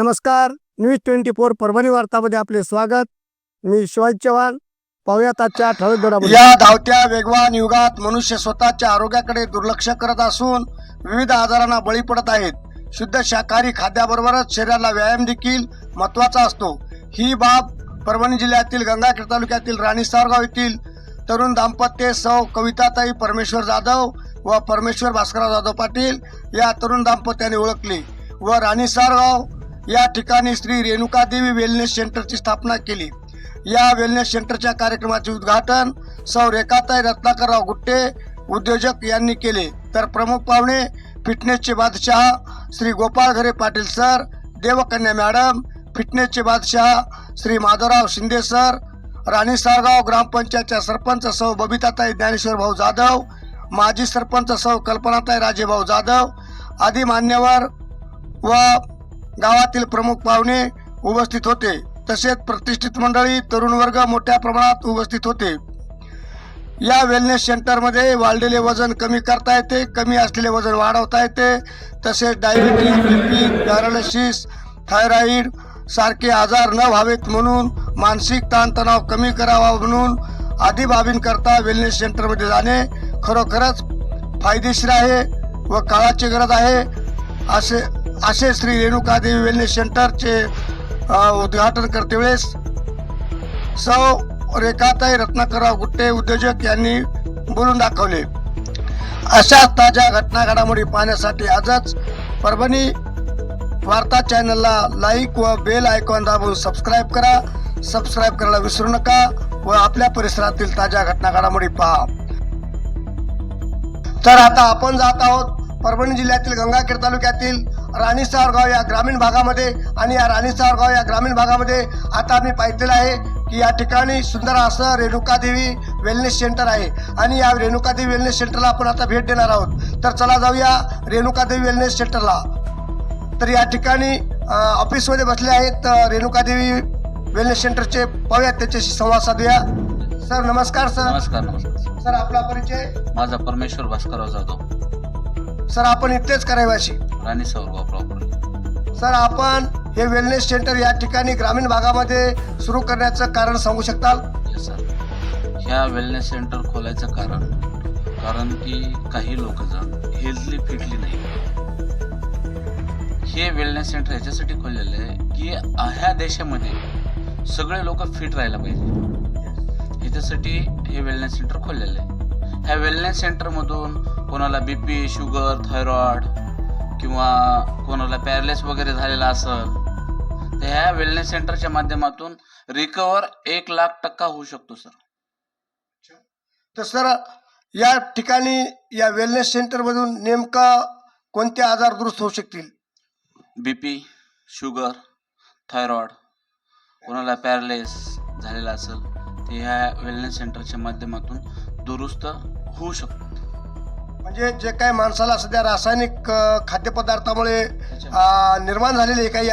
नमस्कार news twenty four Parbhani वार्तामध्ये आपले स्वागत. मी शिवाजी चव्हाण. पाहुयात आजच्या ठळक घडामोडी. या धावत्या वेगवान युगात मनुष्य स्वतःच्या आरोग्याकडे दुर्लक्ष करत असून विविध आजारांना बळी पडत आहेत. शुद्ध शाकाहारी खाद्याबरोबरच शरीराला व्यायाम देखील महत्त्वाचा असतो. ही बाब परभणी जिल्ह्यातील गंगाखेड तालुक्यातील राणी सारगाव येथील तरुण दाम्पत्य सौ कविताताई परमेश्वर जाधव व परमेश्वर भास्करराव जाधव पाटील या तरुण दाम्पत्याने ओळखली व राणी सारगाव या ठिकाणी श्री रेणुका देवी वेलनेस सेंटरची स्थापना केली. या वेलनेस सेंटरच्या कार्यक्रमाचे उद्घाटन सौ रेखाताई रत्नाकरराव गुट्टे उद्योजक यांनी केले. तर प्रमुख पाहुणे फिटनेसचे बादशहा श्री गोपाळ घरे पाटील सर देवकन्या मॅडम फिटनेसचे बादशाह श्री माधवराव शिंदे सर राणी साळगाव ग्रामपंचायतच्या सरपंच सौ बबिताताई ज्ञानेश्वर भाऊ जाधव माजी सरपंच सौ कल्पनाताई राजेभाऊ जाधव आदी मान्यवर व गावातील प्रमुख पाहुणे उपस्थित होते. तसेच प्रतिष्ठित मंडळी तरुण वर्ग मोठ्या प्रमाणात उपस्थित होते. या वेलनेस सेंटरमध्ये वाढलेले वजन कमी करता येते कमी असलेले वजन वाढवता येते. तसेच डायबिटीज बीपी पॅरालिसिस थायरॉईड सारखे आजार न व्हावेत म्हणून मानसिक ताणतणाव कमी करावा म्हणून आदी बाबींकरता वेलनेस सेंटरमध्ये जाणे खरोखरच फायदेशीर आहे व काळाची गरज आहे. असे असे श्री रेणुकादेवी वेलनेस सेंटरचे उद्घाटन करते वेळेस सौ रेखाताई रत्नाकरराव गुट्टे उद्योजक यांनी बोलून दाखवले. अशा ताज्या घटना घडामोडी पाहण्यासाठी आजच परभणी वार्ता चॅनलला लाईक व बेल आयकॉन दाबून सबस्क्राईब करा. सबस्क्राईब करायला विसरू नका व आपल्या परिसरातील ताज्या घटना घडामोडी पहा. तर आता आपण जात आहोत परभणी जिल्ह्यातील गंगाखेड तालुक्यातील राणी सावरगाव या ग्रामीण भागामध्ये आणि या राणी सावरगाव या ग्रामीण भागामध्ये आता आम्ही पाहिलेलं आहे की या ठिकाणी सुंदर असं रेणुकादेवी वेलनेस सेंटर आहे. आणि या रेणुकादेवी वेलनेस सेंटरला आपण आता भेट देणार आहोत. तर चला जाऊया रेणुकादेवी वेलनेस सेंटरला तर या ठिकाणी ऑफिसमध्ये बसले आहेत रेणुकादेवी वेलनेस सेंटरचे पाहूयात त्याच्याशी संवाद साधूया. सर नमस्कार सर. नमस्कार नमस्कार. सर आपला परिचय? माझा परमेश्वर भास्करराव जाधव. सर आपण इथलेच करायवाशी. राणी सौरगाव प्रॉपर सर आपण हे वेलनेस सेंटर या ठिकाणी ग्रामीण भागामध्ये सुरू करण्याचं कारण सांगू शकताल? सर ह्या वेलनेस सेंटर खोलायचं कारण कारण की काही लोक जण हेल्थली फिटली नाही. हे वेलनेस सेंटर ह्याच्यासाठी खोललेलं आहे की ह्या देशामध्ये सगळे लोक फिट राहायला पाहिजे. ह्याच्यासाठी हे वेलनेस सेंटर खोललेलं आहे. ह्या वेलनेस सेंटरमधून कोणाला बी पी शुगर थायरॉइड किंवा कोणाला पॅरलेस वगैरे झालेला असेल तर ह्या वेलनेस सेंटरच्या माध्यमातून रिकवर एक लाख टक्का होऊ शकतो सर तर सर या ठिकाणी या वेलनेस सेंटरमधून नेमका कोणते आजार दुरुस्त होऊ शकतील? बी पी शुगर थायरॉइड कोणाला पॅरलेस झालेला असेल ते ह्या वेलनेस सेंटरच्या माध्यमातून दुरुस्त होऊ शकतो. म्हणजे जे काय माणसाला सध्या रासायनिक खाद्यपदार्थामुळे निर्माण झालेले काही.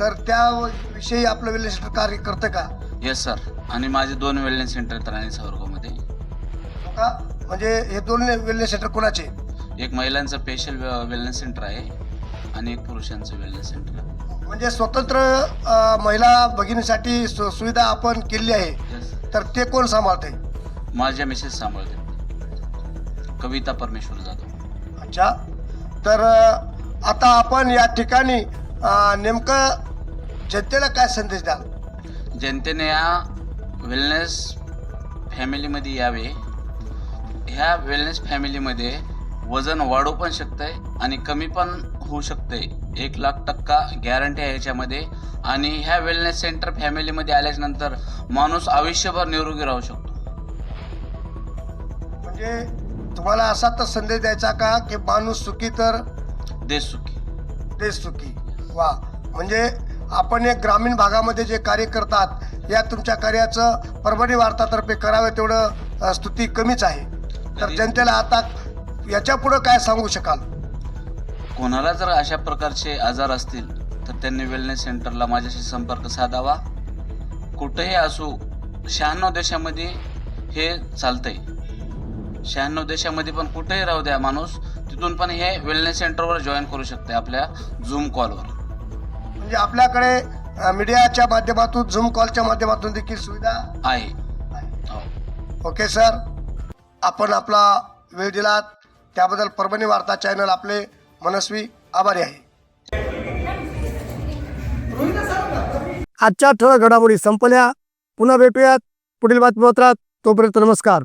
तर त्याविषयी आपलं वेलनेस सेंटर कार्य करतं का? येस सर आणि माझे दोन वेलनेस सेंटर आहेत राणी सावरगावमध्ये. हो का? म्हणजे हे दोन वेलनेस सेंटर कोणाचे? एक महिलांचं स्पेशल वेलनेस सेंटर आहे आणि एक पुरुषांचं वेलनेस सेंटर आहे. म्हणजे स्वतंत्र महिला भगिनीसाठी सु- सुविधा आपण केली आहे. तर ते कोण सांभाळते माझ्या मिसेस सांभाळते कविता परमेश्वर जाधव. अच्छा. तर आता आपण या ठिकाणी नेमकं जनतेला काय संदेश द्याल? जनतेने या वेलनेस फॅमिलीमध्ये यावे. ह्या वेलनेस फॅमिलीमध्ये वजन वाढू पण शकतंय आणि कमी पण होऊ शकतंय. एक लाख टक्का गॅरंटी आहे याच्यामध्ये. आणि ह्या वेलनेस सेंटर फॅमिलीमध्ये आल्याच्यानंतर माणूस आयुष्यभर निरोगी राहू शकतो. म्हणजे तुम्हाला असा तर संदेश द्यायचा का की माणूस सुखी तर? देश सुखी. देश सुखी. वा. म्हणजे आपण एक ग्रामीण भागामध्ये जे कार्य करतात या तुमच्या कार्याचं परभणी वार्तातर्फे करावे तेवढं स्तुती कमीच आहे. तर जनतेला आता याच्या पुढं काय सांगू शकाल? कोणाला जर अशा प्रकारचे आजार असतील तर त्यांनी वेलनेस सेंटरला माझ्याशी संपर्क साधावा. कुठेही असू शहाण्णव देशामध्ये हे चालतंय. शहाण्णव देशामध्ये पण कुठेही राहू द्या माणूस तिथून पण हे वेलनेस सेंटरवर जॉईन करू शकते आपल्या झूम कॉलवर म्हणजे आपल्याकडे मीडियाच्या माध्यमातून झूम कॉलच्या माध्यमातून देखील सुविधा आहे. हो. Okay sir. आपण आपला वेळ दिलात. त्याबद्दल परभणी वार्ता चॅनल आपले मनस्वी आभारी आहे. आजच्या ठळक घडामोडी संपल्या. पुन्हा भेटूयात. पुढील बातमीपत्रात. तोपर्यंत नमस्कार.